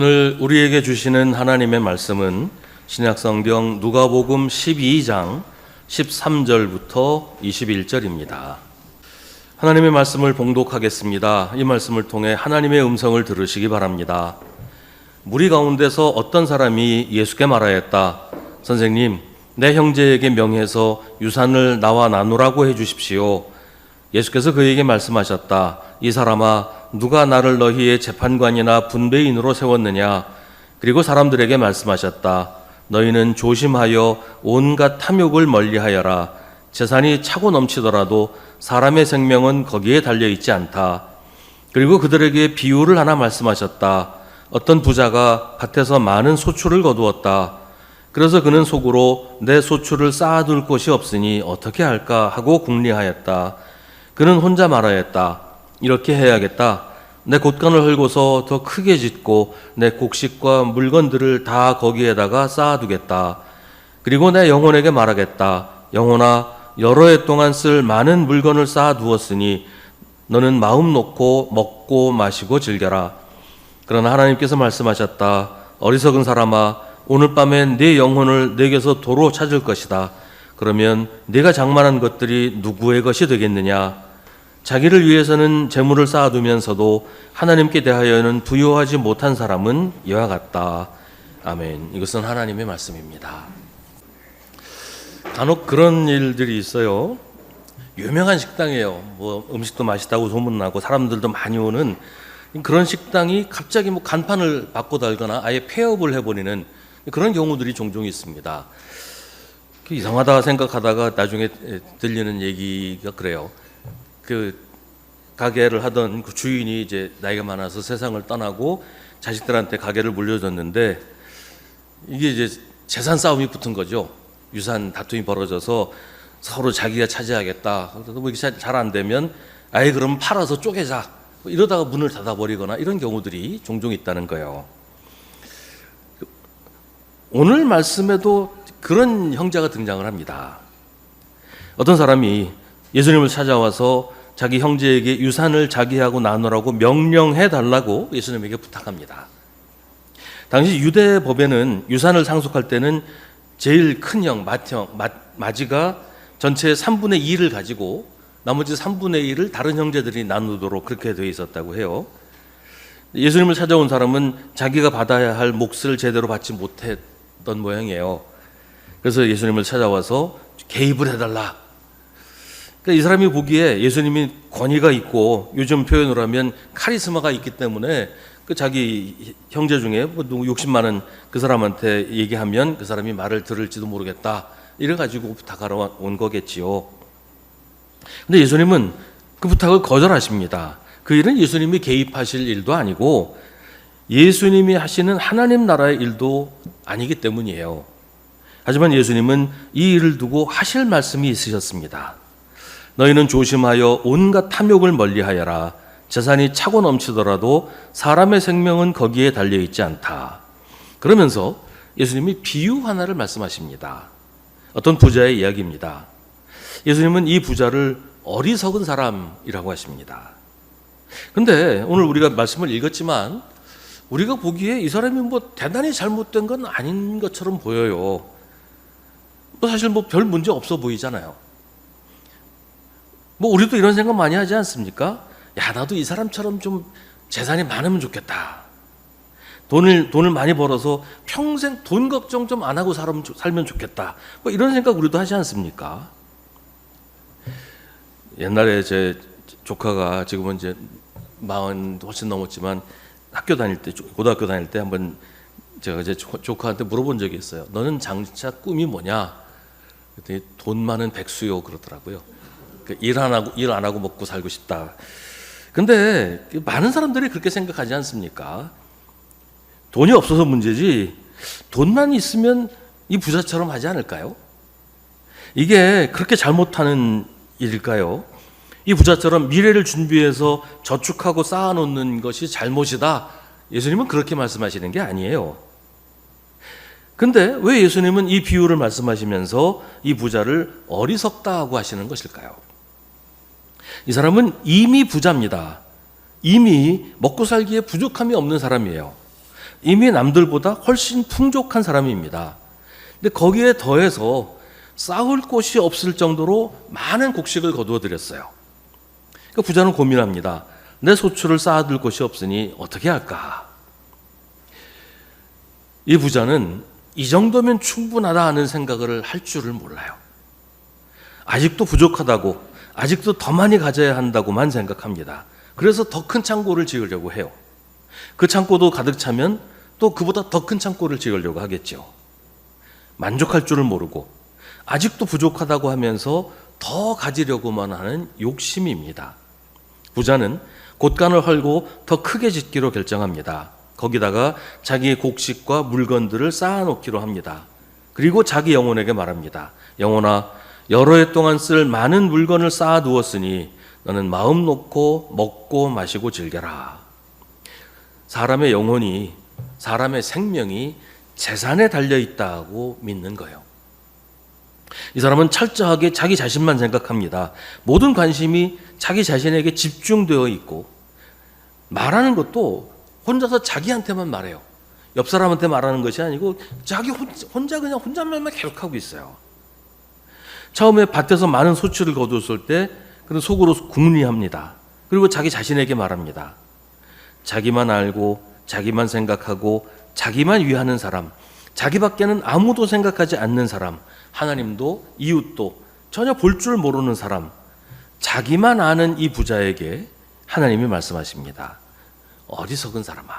오늘 우리에게 주시는 하나님의 말씀은 신약성경 누가복음 12장 13절부터 21절입니다. 하나님의 말씀을 봉독하겠습니다. 이 말씀을 통해 하나님의 음성을 들으시기 바랍니다. 무리 가운데서 어떤 사람이 예수께 말하였다. 선생님, 내 형제에게 명해서 유산을 나와 나누라고 해 주십시오. 예수께서 그에게 말씀하셨다. 이 사람아, 누가 나를 너희의 재판관이나 분배인으로 세웠느냐? 그리고 사람들에게 말씀하셨다. 너희는 조심하여 온갖 탐욕을 멀리하여라. 재산이 차고 넘치더라도 사람의 생명은 거기에 달려 있지 않다. 그리고 그들에게 비유를 하나 말씀하셨다. 어떤 부자가 밭에서 많은 소출을 거두었다. 그래서 그는 속으로 내 소출을 쌓아둘 곳이 없으니 어떻게 할까 하고 궁리하였다. 그는 혼자 말하였다. 이렇게 해야겠다. 내 곳간을 헐고서 더 크게 짓고 내 곡식과 물건들을 다 거기에다가 쌓아두겠다. 그리고 내 영혼에게 말하겠다. 영혼아, 여러 해 동안 쓸 많은 물건을 쌓아두었으니 너는 마음 놓고 먹고 마시고 즐겨라. 그러나 하나님께서 말씀하셨다. 어리석은 사람아, 오늘 밤엔 네 영혼을 내게서 도로 찾을 것이다. 그러면 네가 장만한 것들이 누구의 것이 되겠느냐? 자기를 위해서는 재물을 쌓아두면서도 하나님께 대하여는 부여하지 못한 사람은 이와 같다. 아멘. 이것은 하나님의 말씀입니다. 간혹 그런 일들이 있어요. 유명한 식당이에요. 뭐 음식도 맛있다고 소문나고 사람들도 많이 오는 그런 식당이 갑자기 뭐 간판을 바꿔 달거나 아예 폐업을 해버리는 그런 경우들이 종종 있습니다. 그 이상하다 생각하다가 나중에 들리는 얘기가 그래요. 그 가게를 하던 그 주인이 이제 나이가 많아서 세상을 떠나고 자식들한테 가게를 물려줬는데 이게 이제 재산 싸움이 붙은 거죠. 유산 다툼이 벌어져서 서로 자기가 차지하겠다. 그래도 뭐 이게 잘 안 되면 아예 그럼 팔아서 쪼개자. 뭐 이러다가 문을 닫아버리거나 이런 경우들이 종종 있다는 거예요. 오늘 말씀에도 그런 형제가 등장을 합니다. 어떤 사람이 예수님을 찾아와서 자기 형제에게 유산을 자기하고 나누라고 명령해 달라고 예수님에게 부탁합니다. 당시 유대 법에는 유산을 상속할 때는 제일 큰 형, 맏형, 맏마지가 전체 3분의 2를 가지고 나머지 3분의 1을 다른 형제들이 나누도록 그렇게 되어 있었다고 해요. 예수님을 찾아온 사람은 자기가 받아야 할 몫을 제대로 받지 못했던 모양이에요. 그래서 예수님을 찾아와서 개입을 해달라. 그러니까 이 사람이 보기에 예수님이 권위가 있고 요즘 표현으로 하면 카리스마가 있기 때문에 그 자기 형제 중에 뭐 욕심 많은 그 사람한테 얘기하면 그 사람이 말을 들을지도 모르겠다. 이래 가지고 부탁하러 온 거겠지요. 근데 예수님은 그 부탁을 거절하십니다. 그 일은 예수님이 개입하실 일도 아니고 예수님이 하시는 하나님 나라의 일도 아니기 때문이에요. 하지만 예수님은 이 일을 두고 하실 말씀이 있으셨습니다. 너희는 조심하여 온갖 탐욕을 멀리하여라. 재산이 차고 넘치더라도 사람의 생명은 거기에 달려 있지 않다. 그러면서 예수님이 비유 하나를 말씀하십니다. 어떤 부자의 이야기입니다. 예수님은 이 부자를 어리석은 사람이라고 하십니다. 근데 오늘 우리가 말씀을 읽었지만 우리가 보기에 이 사람이 뭐 대단히 잘못된 건 아닌 것처럼 보여요. 뭐 사실 뭐 별 문제 없어 보이잖아요. 뭐 우리도 이런 생각 많이 하지 않습니까? 야 나도 이 사람처럼 좀 재산이 많으면 좋겠다. 돈을 돈을 많이 벌어서 평생 돈 걱정 좀 안 하고 살면, 좋겠다. 뭐 이런 생각 우리도 하지 않습니까? 옛날에 제 조카가 지금은 이제 마흔 훨씬 넘었지만 학교 다닐 때 고등학교 다닐 때 한번 제가 이제 조카한테 물어본 적이 있어요. 너는 장차 꿈이 뭐냐? 그랬더니 돈 많은 백수요 그러더라고요. 그일안 하고 일 안 하고 먹고 살고 싶다. 근데 많은 사람들이 그렇게 생각하지 않습니까? 돈이 없어서 문제지 돈만 있으면 이 부자처럼 하지 않을까요? 이게 그렇게 잘못하는 일일까요? 이 부자처럼 미래를 준비해서 저축하고 쌓아놓는 것이 잘못이다. 예수님은 그렇게 말씀하시는 게 아니에요. 근데 왜 예수님은 이 비유를 말씀하시면서 이 부자를 어리석다고 하시는 것일까요? 이 사람은 이미 부자입니다. 이미 먹고 살기에 부족함이 없는 사람이에요. 이미 남들보다 훨씬 풍족한 사람입니다. 근데 거기에 더해서 싸울 곳이 없을 정도로 많은 곡식을 거두어 드렸어요. 그 부자는 고민합니다. 내 소출을 쌓아둘 곳이 없으니 어떻게 할까? 이 부자는 이 정도면 충분하다 하는 생각을 할 줄을 몰라요. 아직도 부족하다고, 아직도 더 많이 가져야 한다고만 생각합니다. 그래서 더 큰 창고를 지으려고 해요. 그 창고도 가득 차면 또 그보다 더 큰 창고를 지으려고 하겠죠. 만족할 줄을 모르고 아직도 부족하다고 하면서 더 가지려고만 하는 욕심입니다. 부자는 곳간을 헐고 더 크게 짓기로 결정합니다. 거기다가 자기의 곡식과 물건들을 쌓아놓기로 합니다. 그리고 자기 영혼에게 말합니다. 영혼아, 여러 해 동안 쓸 많은 물건을 쌓아 두었으니 너는 마음 놓고 먹고 마시고 즐겨라. 사람의 영혼이, 사람의 생명이 재산에 달려 있다고 믿는 거예요. 이 사람은 철저하게 자기 자신만 생각합니다. 모든 관심이 자기 자신에게 집중되어 있고 말하는 것도 혼자서 자기한테만 말해요. 옆 사람한테 말하는 것이 아니고 자기 혼자 그냥 혼자만 계속하고 있어요. 처음에 밭에서 많은 소출을 거두었을 때 그는 속으로 궁리합니다. 그리고 자기 자신에게 말합니다. 자기만 알고 자기만 생각하고 자기만 위하는 사람, 자기밖에는 아무도 생각하지 않는 사람, 하나님도 이웃도 전혀 볼 줄 모르는 사람, 자기만 아는 이 부자에게 하나님이 말씀하십니다. 어리석은 사람아.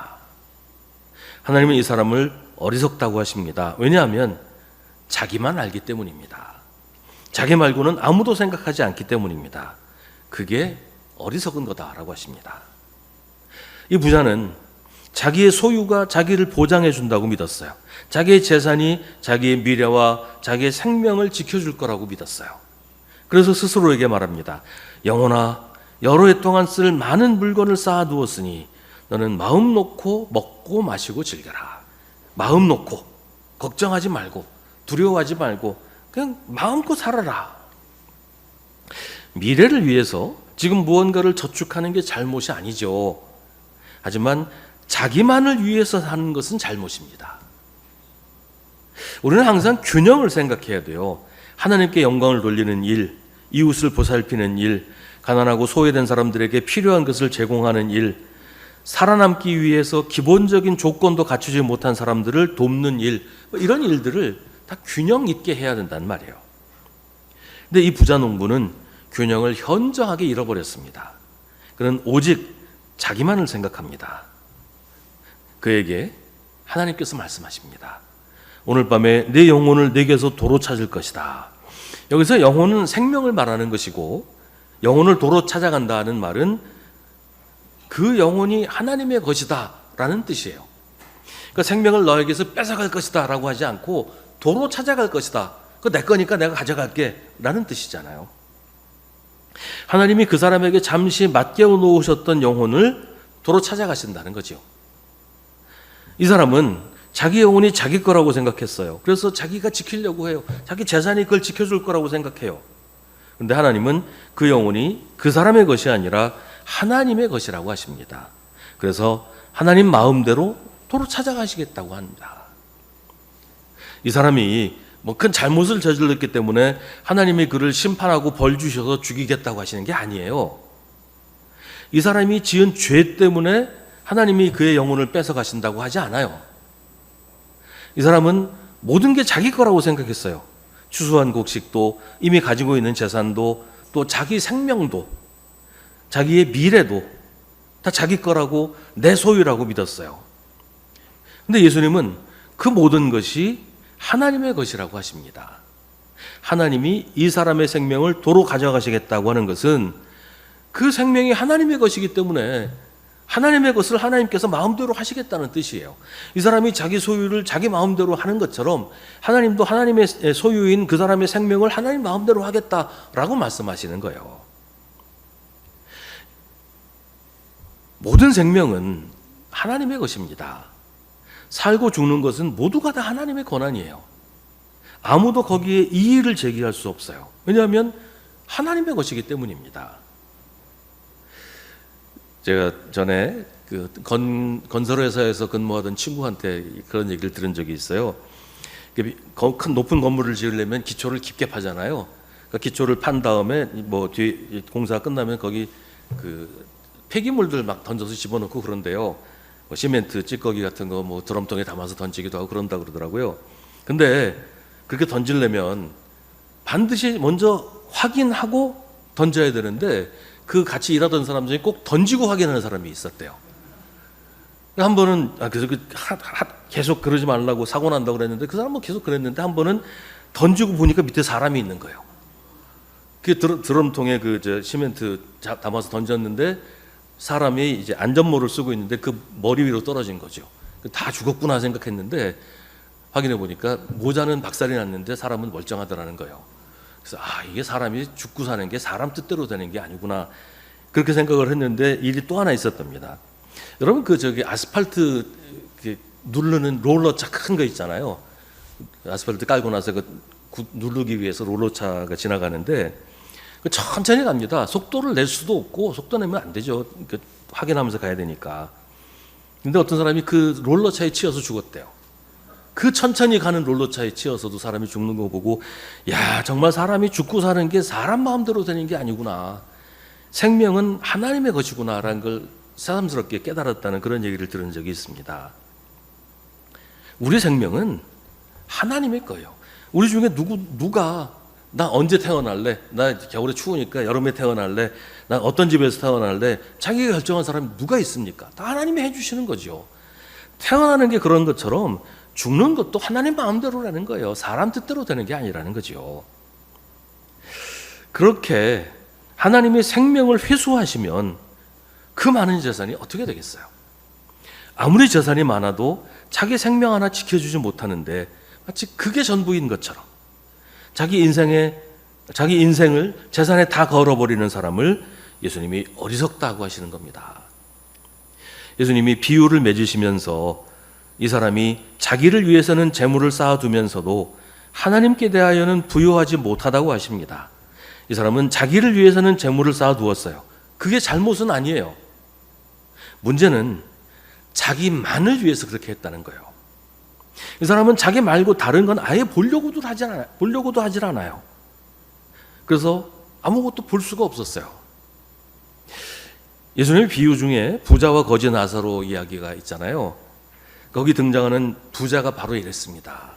하나님은 이 사람을 어리석다고 하십니다. 왜냐하면 자기만 알기 때문입니다. 자기 말고는 아무도 생각하지 않기 때문입니다. 그게 어리석은 거다라고 하십니다. 이 부자는 자기의 소유가 자기를 보장해 준다고 믿었어요. 자기의 재산이 자기의 미래와 자기의 생명을 지켜줄 거라고 믿었어요. 그래서 스스로에게 말합니다. 영혼아, 여러 해 동안 쓸 많은 물건을 쌓아 두었으니 너는 마음 놓고 먹고 마시고 즐겨라. 마음 놓고 걱정하지 말고 두려워하지 말고 그냥 마음껏 살아라. 미래를 위해서 지금 무언가를 저축하는 게 잘못이 아니죠. 하지만 자기만을 위해서 사는 것은 잘못입니다. 우리는 항상 균형을 생각해야 돼요. 하나님께 영광을 돌리는 일, 이웃을 보살피는 일, 가난하고 소외된 사람들에게 필요한 것을 제공하는 일, 살아남기 위해서 기본적인 조건도 갖추지 못한 사람들을 돕는 일, 뭐 이런 일들을 다 균형 있게 해야 된단 말이에요. 근데 이 부자 농부는 균형을 현저하게 잃어버렸습니다. 그는 오직 자기만을 생각합니다. 그에게 하나님께서 말씀하십니다. 오늘 밤에 내 영혼을 내게서 도로 찾을 것이다. 여기서 영혼은 생명을 말하는 것이고 영혼을 도로 찾아간다는 말은 그 영혼이 하나님의 것이다라는 뜻이에요. 그러니까 생명을 너에게서 뺏어갈 것이다라고 하지 않고 도로 찾아갈 것이다. 그 내 거니까 내가 가져갈게 라는 뜻이잖아요. 하나님이 그 사람에게 잠시 맡겨 놓으셨던 영혼을 도로 찾아가신다는 거죠. 이 사람은 자기 영혼이 자기 거라고 생각했어요. 그래서 자기가 지키려고 해요. 자기 재산이 그걸 지켜줄 거라고 생각해요. 근데 하나님은 그 영혼이 그 사람의 것이 아니라 하나님의 것이라고 하십니다. 그래서 하나님 마음대로 도로 찾아가시겠다고 합니다. 이 사람이 뭐 큰 잘못을 저질렀기 때문에 하나님이 그를 심판하고 벌 주셔서 죽이겠다고 하시는 게 아니에요. 이 사람이 지은 죄 때문에 하나님이 그의 영혼을 뺏어 가신다고 하지 않아요. 이 사람은 모든 게 자기 거라고 생각했어요. 추수한 곡식도 이미 가지고 있는 재산도 또 자기 생명도 자기의 미래도 다 자기 거라고 내 소유라고 믿었어요. 근데 예수님은 그 모든 것이 하나님의 것이라고 하십니다. 하나님이 이 사람의 생명을 도로 가져가시겠다고 하는 것은 그 생명이 하나님의 것이기 때문에 하나님의 것을 하나님께서 마음대로 하시겠다는 뜻이에요. 이 사람이 자기 소유를 자기 마음대로 하는 것처럼 하나님도 하나님의 소유인 그 사람의 생명을 하나님 마음대로 하겠다라고 말씀하시는 거예요. 모든 생명은 하나님의 것입니다. 살고 죽는 것은 모두가 다 하나님의 권한이에요. 아무도 거기에 이의를 제기할 수 없어요. 왜냐하면 하나님의 것이기 때문입니다. 제가 전에 그 건, 건설회사에서 근무하던 친구한테 그런 얘기를 들은 적이 있어요. 큰 높은 건물을 지으려면 기초를 깊게 파잖아요. 그러니까 기초를 판 다음에 뭐 뒤 공사가 끝나면 거기 그 폐기물들 막 던져서 집어넣고 그런데요. 뭐 시멘트 찌꺼기 같은 거 뭐 드럼통에 담아서 던지기도 하고 그런다 그러더라고요. 근데 그렇게 던지려면 반드시 먼저 확인하고 던져야 되는데 그 같이 일하던 사람 중에 꼭 던지고 확인하는 사람이 있었대요. 한 번은 아 그래서 그 하, 하, 계속 그러지 말라고 사고 난다고 그랬는데 그 사람은 계속 그랬는데 한 번은 던지고 보니까 밑에 사람이 있는 거예요. 그 드럼, 드럼통에 그 저 시멘트 자- 담아서 던졌는데 사람이 이제 안전모를 쓰고 있는데 그 머리 위로 떨어진 거죠. 다 죽었구나 생각했는데 확인해 보니까 모자는 박살이 났는데 사람은 멀쩡하더라는 거예요. 그래서 아 이게 사람이 죽고 사는 게 사람 뜻대로 되는 게 아니구나 그렇게 생각을 했는데 일이 또 하나 있었답니다. 여러분 그 저기 아스팔트 누르는 롤러차 큰 거 있잖아요. 아스팔트 깔고 나서 그 구- 누르기 위해서 롤러차가 지나가는데 그 천천히 갑니다. 속도를 낼 수도 없고 속도 내면 안 되죠. 그 확인하면서 가야 되니까. 근데 어떤 사람이 그 롤러차에 치여서 죽었대요. 그 천천히 가는 롤러차에 치여서도 사람이 죽는 거 보고 야 정말 사람이 죽고 사는 게 사람 마음대로 되는 게 아니구나. 생명은 하나님의 것이구나라는 걸 새삼스럽게 깨달았다는 그런 얘기를 들은 적이 있습니다. 우리 생명은 하나님의 거예요. 우리 중에 누구 누가 나 언제 태어날래? 나 겨울에 추우니까 여름에 태어날래? 나 어떤 집에서 태어날래? 자기가 결정한 사람이 누가 있습니까? 다 하나님이 해주시는 거죠. 태어나는 게 그런 것처럼 죽는 것도 하나님 마음대로라는 거예요. 사람 뜻대로 되는 게 아니라는 거죠. 그렇게 하나님의 생명을 회수하시면 그 많은 재산이 어떻게 되겠어요? 아무리 재산이 많아도 자기 생명 하나 지켜주지 못하는데 마치 그게 전부인 것처럼 자기 인생에 자기 인생을 재산에 다 걸어버리는 사람을 예수님이 어리석다고 하시는 겁니다. 예수님이 비유를 맺으시면서 이 사람이 자기를 위해서는 재물을 쌓아두면서도 하나님께 대하여는 부유하지 못하다고 하십니다. 이 사람은 자기를 위해서는 재물을 쌓아두었어요. 그게 잘못은 아니에요. 문제는 자기만을 위해서 그렇게 했다는 거예요. 이 사람은 자기 말고 다른 건 아예 보려고도 하지 않아요. 보려고도 하질 않아요. 그래서 아무것도 볼 수가 없었어요. 예수님의 비유 중에 부자와 거지 나사로 이야기가 있잖아요. 거기 등장하는 부자가 바로 이랬습니다.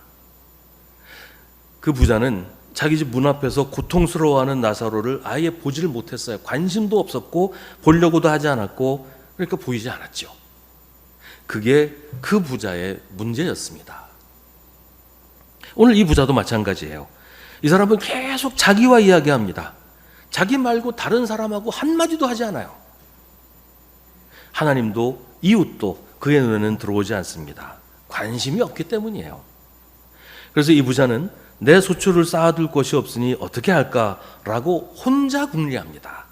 그 부자는 자기 집 문 앞에서 고통스러워하는 나사로를 아예 보지를 못했어요. 관심도 없었고 보려고도 하지 않았고 그러니까 보이지 않았죠. 그게 그 부자의 문제였습니다. 오늘 이 부자도 마찬가지예요. 이 사람은 계속 자기와 이야기합니다. 자기 말고 다른 사람하고 한마디도 하지 않아요. 하나님도 이웃도 그의 눈에는 들어오지 않습니다. 관심이 없기 때문이에요. 그래서 이 부자는 내 소출을 쌓아둘 것이 없으니 어떻게 할까라고 혼자 궁리합니다.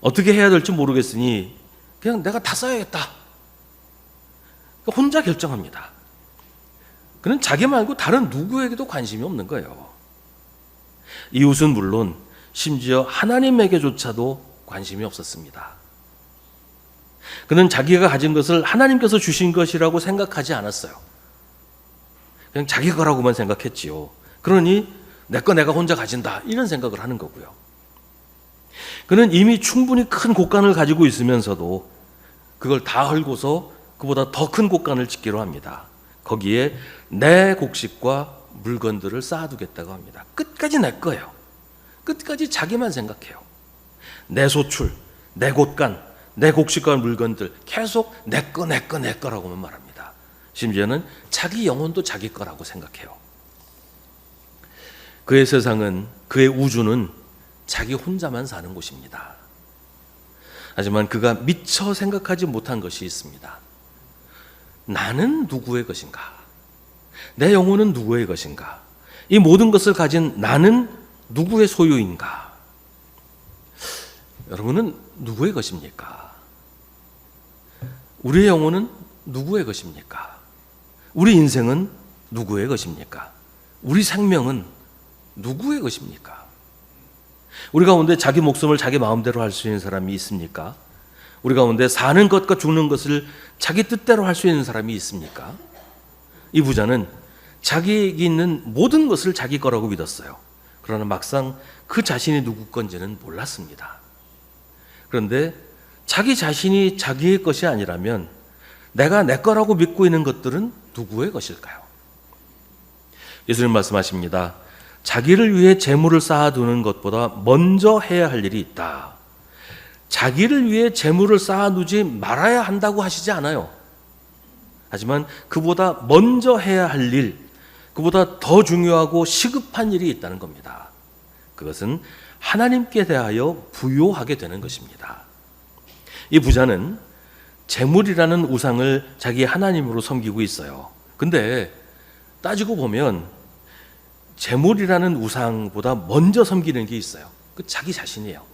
어떻게 해야 될지 모르겠으니 그냥 내가 다 써야겠다. 그러니까 혼자 결정합니다. 그는 자기 말고 다른 누구에게도 관심이 없는 거예요. 이웃은 물론 심지어 하나님에게조차도 관심이 없었습니다. 그는 자기가 가진 것을 하나님께서 주신 것이라고 생각하지 않았어요. 그냥 자기 거라고만 생각했지요. 그러니 내 거 내가 혼자 가진다 이런 생각을 하는 거고요. 그는 이미 충분히 큰 곳간을 가지고 있으면서도 그걸 다 헐고서 그보다 더 큰 곳간을 짓기로 합니다. 거기에 내 곡식과 물건들을 쌓아두겠다고 합니다. 끝까지 내 거예요. 끝까지 자기만 생각해요. 내 소출, 내 곳간, 내 곡식과 물건들 계속 내 거, 내 거, 내 거라고만 말합니다. 심지어는 자기 영혼도 자기 거라고 생각해요. 그의 세상은, 그의 우주는 자기 혼자만 사는 곳입니다. 하지만 그가 미처 생각하지 못한 것이 있습니다. 나는 누구의 것인가? 내 영혼은 누구의 것인가? 이 모든 것을 가진 나는 누구의 소유인가? 여러분은 누구의 것입니까? 우리의 영혼은 누구의 것입니까? 우리 인생은 누구의 것입니까? 우리 생명은 누구의 것입니까? 우리 가운데 자기 목숨을 자기 마음대로 할 수 있는 사람이 있습니까? 우리 가운데 사는 것과 죽는 것을 자기 뜻대로 할 수 있는 사람이 있습니까? 이 부자는 자기에게 있는 모든 것을 자기 거라고 믿었어요. 그러나 막상 그 자신이 누구 건지는 몰랐습니다. 그런데 자기 자신이 자기의 것이 아니라면 내가 내 거라고 믿고 있는 것들은 누구의 것일까요? 예수님 말씀하십니다. 자기를 위해 재물을 쌓아두는 것보다 먼저 해야 할 일이 있다. 자기를 위해 재물을 쌓아두지 말아야 한다고 하시지 않아요. 하지만 그보다 먼저 해야 할 일, 그보다 더 중요하고 시급한 일이 있다는 겁니다. 그것은 하나님께 대하여 부요하게 되는 것입니다. 이 부자는 재물이라는 우상을 자기 하나님으로 섬기고 있어요. 근데 따지고 보면 재물이라는 우상보다 먼저 섬기는 게 있어요. 그 자기 자신이에요.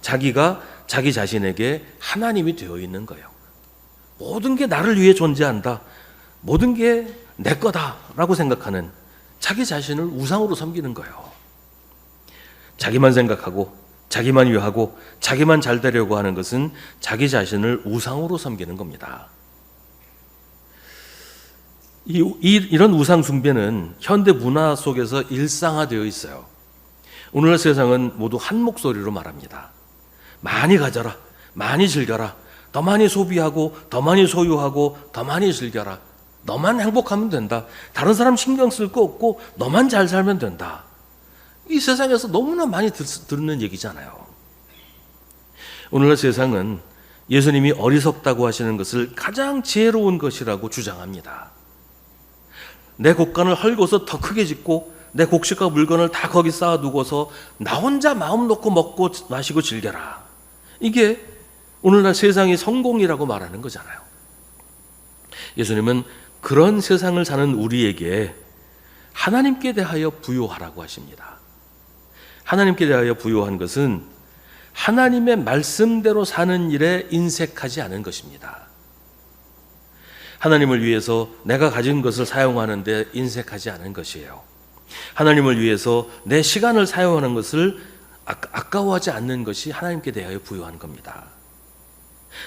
자기가 자기 자신에게 하나님이 되어 있는 거예요. 모든 게 나를 위해 존재한다. 모든 게 내 거다라고 생각하는 자기 자신을 우상으로 섬기는 거예요. 자기만 생각하고 자기만 위하고 자기만 잘 되려고 하는 것은 자기 자신을 우상으로 섬기는 겁니다. 이, 이, 이런 우상 숭배는 현대 문화 속에서 일상화되어 있어요. 오늘날 세상은 모두 한 목소리로 말합니다. 많이 가져라, 많이 즐겨라, 더 많이 소비하고, 더 많이 소유하고, 더 많이 즐겨라. 너만 행복하면 된다. 다른 사람 신경 쓸 거 없고, 너만 잘 살면 된다. 이 세상에서 너무나 많이 듣, 듣는 얘기잖아요. 오늘날 세상은 예수님이 어리석다고 하시는 것을 가장 지혜로운 것이라고 주장합니다. 내 곡간을 헐고서 더 크게 짓고 내 곡식과 물건을 다 거기 쌓아두고서 나 혼자 마음 놓고 먹고 마시고 즐겨라. 이게 오늘날 세상의 성공이라고 말하는 거잖아요. 예수님은 그런 세상을 사는 우리에게 하나님께 대하여 부요하라고 하십니다. 하나님께 대하여 부요한 것은 하나님의 말씀대로 사는 일에 인색하지 않은 것입니다. 하나님을 위해서 내가 가진 것을 사용하는데 인색하지 않은 것이에요. 하나님을 위해서 내 시간을 사용하는 것을 아까워하지 않는 것이 하나님께 대하여 부여한 겁니다.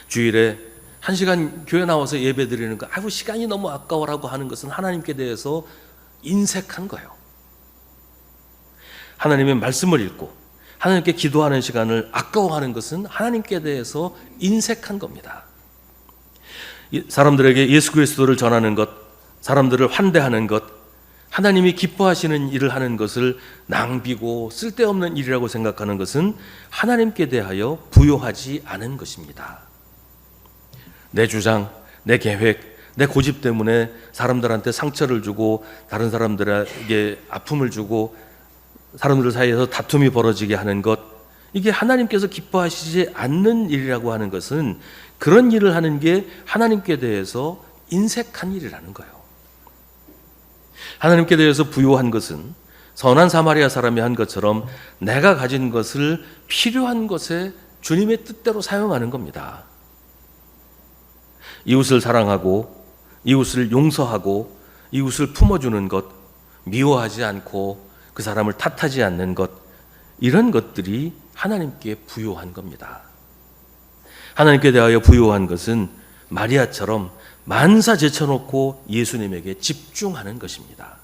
주일에 한 시간 교회 나와서 예배 드리는 거, 아이고, 시간이 너무 아까워라고 하는 것은 하나님께 대해서 인색한 거예요. 하나님의 말씀을 읽고 하나님께 기도하는 시간을 아까워하는 것은 하나님께 대해서 인색한 겁니다. 사람들에게 예수 그리스도를 전하는 것, 사람들을 환대하는 것, 하나님이 기뻐하시는 일을 하는 것을 낭비고 쓸데없는 일이라고 생각하는 것은 하나님께 대하여 부요하지 않은 것입니다. 내 주장, 내 계획, 내 고집 때문에 사람들한테 상처를 주고 다른 사람들에게 아픔을 주고 사람들 사이에서 다툼이 벌어지게 하는 것 이게 하나님께서 기뻐하시지 않는 일이라고 하는 것은 그런 일을 하는 게 하나님께 대해서 인색한 일이라는 거예요. 하나님께 대해서 부요한 것은 선한 사마리아 사람이 한 것처럼 내가 가진 것을 필요한 것에 주님의 뜻대로 사용하는 겁니다. 이웃을 사랑하고 이웃을 용서하고 이웃을 품어주는 것, 미워하지 않고 그 사람을 탓하지 않는 것, 이런 것들이 하나님께 부요한 겁니다. 하나님께 대하여 부요한 것은 마리아처럼 만사 제쳐놓고 예수님에게 집중하는 것입니다.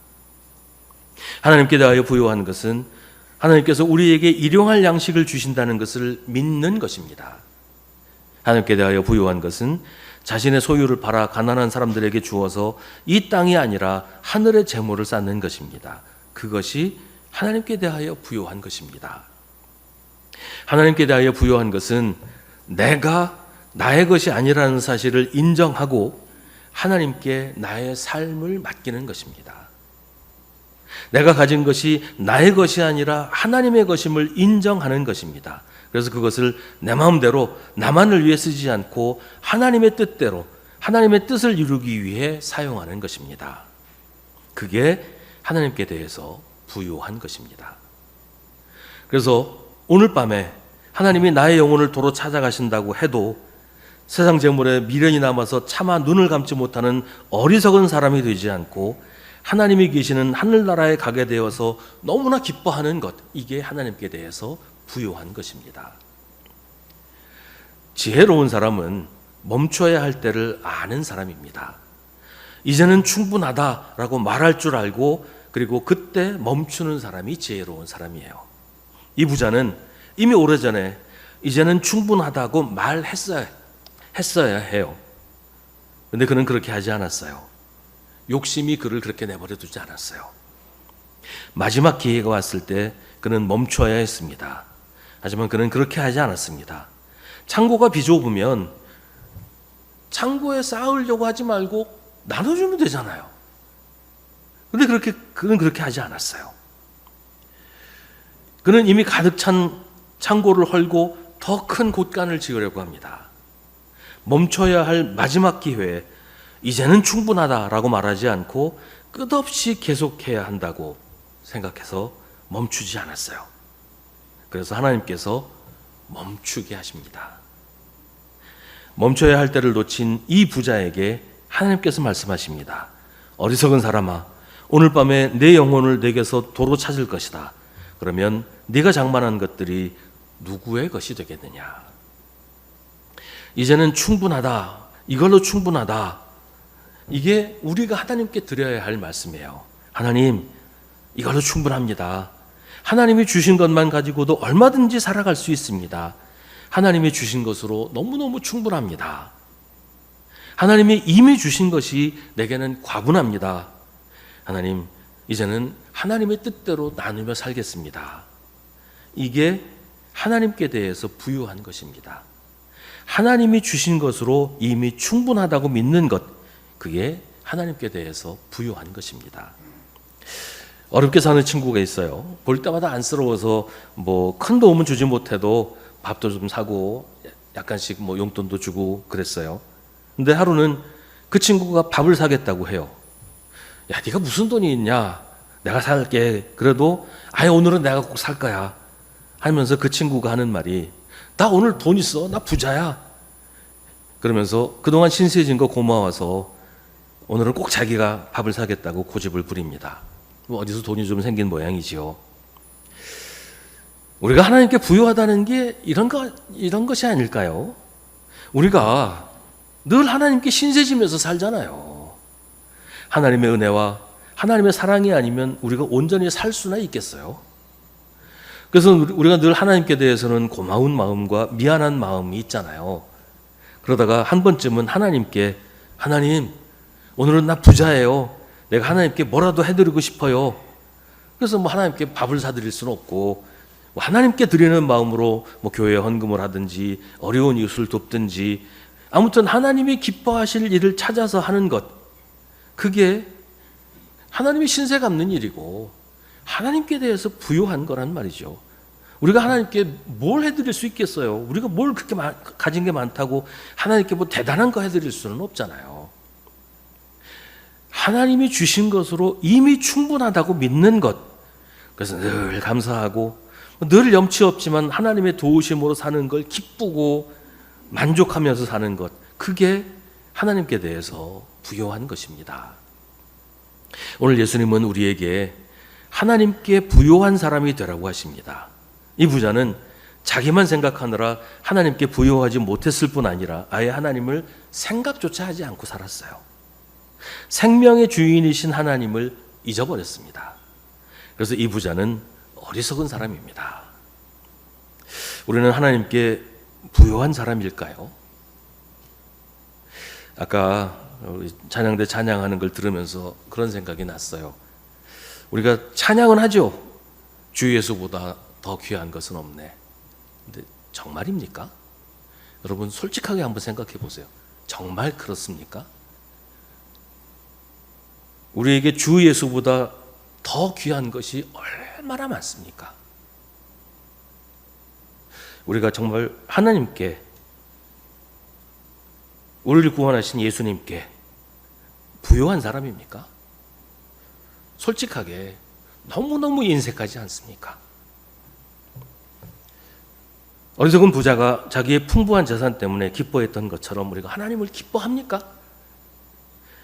하나님께 대하여 부요한 것은 하나님께서 우리에게 일용할 양식을 주신다는 것을 믿는 것입니다. 하나님께 대하여 부요한 것은 자신의 소유를 팔아 가난한 사람들에게 주어서 이 땅이 아니라 하늘의 재물을 쌓는 것입니다. 그것이 하나님께 대하여 부요한 것입니다. 하나님께 대하여 부요한 것은 내가 나의 것이 아니라는 사실을 인정하고 하나님께 나의 삶을 맡기는 것입니다. 내가 가진 것이 나의 것이 아니라 하나님의 것임을 인정하는 것입니다. 그래서 그것을 내 마음대로 나만을 위해 쓰지 않고 하나님의 뜻대로 하나님의 뜻을 이루기 위해 사용하는 것입니다. 그게 하나님께 대해서 부요한 것입니다. 그래서 오늘 밤에 하나님이 나의 영혼을 도로 찾아가신다고 해도 세상 재물에 미련이 남아서 차마 눈을 감지 못하는 어리석은 사람이 되지 않고 하나님이 계시는 하늘나라에 가게 되어서 너무나 기뻐하는 것, 이게 하나님께 대해서 부요한 것입니다. 지혜로운 사람은 멈춰야 할 때를 아는 사람입니다. 이제는 충분하다라고 말할 줄 알고 그리고 그때 멈추는 사람이 지혜로운 사람이에요. 이 부자는 이미 오래전에 이제는 충분하다고 말했어야 했어야 해요. 근데 그는 그렇게 하지 않았어요. 욕심이 그를 그렇게 내버려 두지 않았어요. 마지막 기회가 왔을 때 그는 멈춰야 했습니다. 하지만 그는 그렇게 하지 않았습니다. 창고가 비좁으면 창고에 쌓으려고 하지 말고 나눠주면 되잖아요. 근데 그렇게 그는 그렇게 하지 않았어요. 그는 이미 가득 찬 창고를 헐고 더 큰 곳간을 지으려고 합니다. 멈춰야 할 마지막 기회에 이제는 충분하다라고 말하지 않고 끝없이 계속해야 한다고 생각해서 멈추지 않았어요. 그래서 하나님께서 멈추게 하십니다. 멈춰야 할 때를 놓친 이 부자에게 하나님께서 말씀하십니다. 어리석은 사람아, 오늘 밤에 내 영혼을 내게서 도로 찾을 것이다. 그러면 네가 장만한 것들이 누구의 것이 되겠느냐? 이제는 충분하다. 이걸로 충분하다. 이게 우리가 하나님께 드려야 할 말씀이에요. 하나님, 이걸로 충분합니다. 하나님이 주신 것만 가지고도 얼마든지 살아갈 수 있습니다. 하나님이 주신 것으로 너무너무 충분합니다. 하나님이 이미 주신 것이 내게는 과분합니다. 하나님, 이제는 하나님의 뜻대로 나누며 살겠습니다. 이게 하나님께 대해서 부유한 것입니다. 하나님이 주신 것으로 이미 충분하다고 믿는 것, 그게 하나님께 대해서 부유한 것입니다. 어렵게 사는 친구가 있어요. 볼 때마다 안쓰러워서 뭐 큰 도움은 주지 못해도 밥도 좀 사고 약간씩 뭐 용돈도 주고 그랬어요. 근데 하루는 그 친구가 밥을 사겠다고 해요. 야, 네가 무슨 돈이 있냐? 내가 살게. 그래도 아예 오늘은 내가 꼭 살 거야. 하면서 그 친구가 하는 말이 나 오늘 돈 있어. 나 부자야. 그러면서 그동안 신세진 거 고마워서 오늘은 꼭 자기가 밥을 사겠다고 고집을 부립니다. 뭐 어디서 돈이 좀 생긴 모양이지요. 우리가 하나님께 부유하다는 게 이런 거 이런 것이 아닐까요? 우리가 늘 하나님께 신세지면서 살잖아요. 하나님의 은혜와 하나님의 사랑이 아니면 우리가 온전히 살 수나 있겠어요? 그래서 우리가 늘 하나님께 대해서는 고마운 마음과 미안한 마음이 있잖아요. 그러다가 한 번쯤은 하나님께 하나님 오늘은 나 부자예요. 내가 하나님께 뭐라도 해드리고 싶어요. 그래서 뭐 하나님께 밥을 사드릴 수는 없고 뭐 하나님께 드리는 마음으로 뭐 교회 헌금을 하든지 어려운 이웃을 돕든지 아무튼 하나님이 기뻐하실 일을 찾아서 하는 것 그게 하나님이 신세 갚는 일이고 하나님께 대해서 부유한 거란 말이죠. 우리가 하나님께 뭘 해드릴 수 있겠어요? 우리가 뭘 그렇게 가진 게 많다고 하나님께 뭐 대단한 거 해드릴 수는 없잖아요. 하나님이 주신 것으로 이미 충분하다고 믿는 것. 그래서 늘 감사하고 늘 염치 없지만 하나님의 도우심으로 사는 걸 기쁘고 만족하면서 사는 것. 그게 하나님께 대해서 부여한 것입니다. 오늘 예수님은 우리에게 하나님께 부요한 사람이 되라고 하십니다. 이 부자는 자기만 생각하느라 하나님께 부요하지 못했을 뿐 아니라 아예 하나님을 생각조차 하지 않고 살았어요. 생명의 주인이신 하나님을 잊어버렸습니다. 그래서 이 부자는 어리석은 사람입니다. 우리는 하나님께 부요한 사람일까요? 아까 찬양대 찬양하는 걸 들으면서 그런 생각이 났어요. 우리가 찬양은 하죠. 주 예수보다 더 귀한 것은 없네. 근데 정말입니까? 여러분 솔직하게 한번 생각해 보세요. 정말 그렇습니까? 우리에게 주 예수보다 더 귀한 것이 얼마나 많습니까? 우리가 정말 하나님께 우리를 구원하신 예수님께 부요한 사람입니까? 솔직하게 너무너무 인색하지 않습니까? 어리석은 부자가 자기의 풍부한 재산 때문에 기뻐했던 것처럼 우리가 하나님을 기뻐합니까?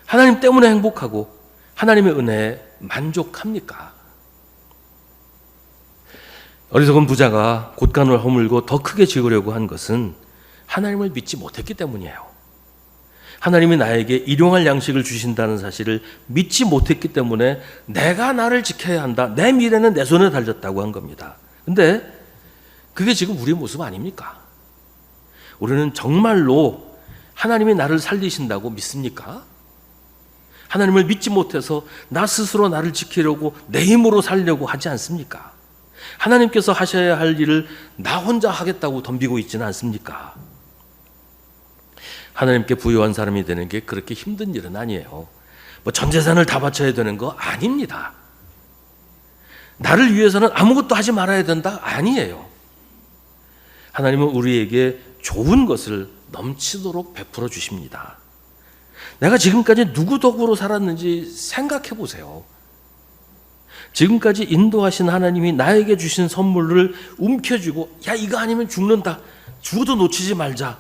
하나님 때문에 행복하고 하나님의 은혜에 만족합니까? 어리석은 부자가 곳간을 허물고 더 크게 지으려고 한 것은 하나님을 믿지 못했기 때문이에요. 하나님이 나에게 일용할 양식을 주신다는 사실을 믿지 못했기 때문에 내가 나를 지켜야 한다. 내 미래는 내 손에 달렸다고 한 겁니다. 근데 그게 지금 우리의 모습 아닙니까? 우리는 정말로 하나님이 나를 살리신다고 믿습니까? 하나님을 믿지 못해서 나 스스로 나를 지키려고 내 힘으로 살려고 하지 않습니까? 하나님께서 하셔야 할 일을 나 혼자 하겠다고 덤비고 있지는 않습니까? 하나님께 부유한 사람이 되는 게 그렇게 힘든 일은 아니에요. 뭐 전 재산을 다 바쳐야 되는 거 아닙니다. 나를 위해서는 아무것도 하지 말아야 된다 아니에요. 하나님은 우리에게 좋은 것을 넘치도록 베풀어 주십니다. 내가 지금까지 누구 덕으로 살았는지 생각해 보세요. 지금까지 인도하신 하나님이 나에게 주신 선물을 움켜쥐고 야 이거 아니면 죽는다. 죽어도 놓치지 말자.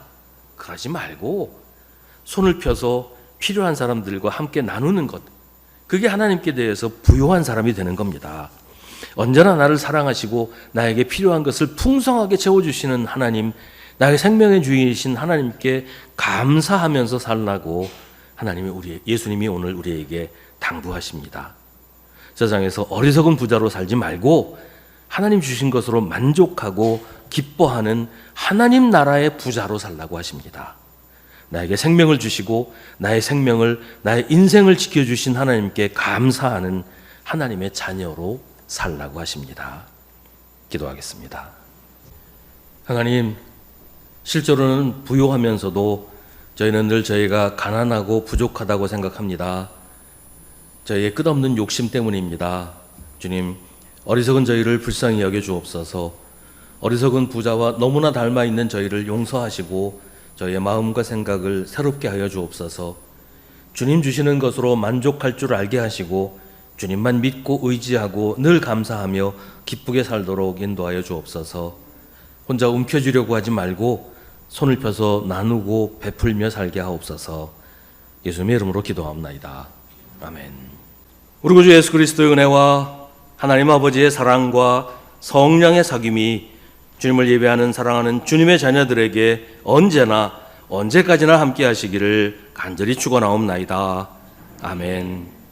그러지 말고 손을 펴서 필요한 사람들과 함께 나누는 것. 그게 하나님께 대해서 부요한 사람이 되는 겁니다. 언제나 나를 사랑하시고 나에게 필요한 것을 풍성하게 채워주시는 하나님, 나의 생명의 주인이신 하나님께 감사하면서 살라고 하나님이 우리 예수님이 오늘 우리에게 당부하십니다. 세상에서 어리석은 부자로 살지 말고 하나님 주신 것으로 만족하고 기뻐하는 하나님 나라의 부자로 살라고 하십니다. 나에게 생명을 주시고 나의 생명을 나의 인생을 지켜 주신 하나님께 감사하는 하나님의 자녀로 살라고 하십니다. 기도하겠습니다. 하나님 실제로는 부요하면서도 저희는 늘 저희가 가난하고 부족하다고 생각합니다. 저희의 끝없는 욕심 때문입니다. 주님, 어리석은 저희를 불쌍히 여겨 주옵소서. 어리석은 부자와 너무나 닮아 있는 저희를 용서하시고 저희의 마음과 생각을 새롭게 하여 주옵소서. 주님 주시는 것으로 만족할 줄 알게 하시고 주님만 믿고 의지하고 늘 감사하며 기쁘게 살도록 인도하여 주옵소서. 혼자 움켜쥐려고 하지 말고 손을 펴서 나누고 베풀며 살게 하옵소서. 예수님의 이름으로 기도합나이다. 아멘. 우리 구주 예수 그리스도의 은혜와 하나님 아버지의 사랑과 성령의 사귐이 주님을 예배하는 사랑하는 주님의 자녀들에게 언제나 언제까지나 함께 하시기를 간절히 축원하옵나이다. 아멘.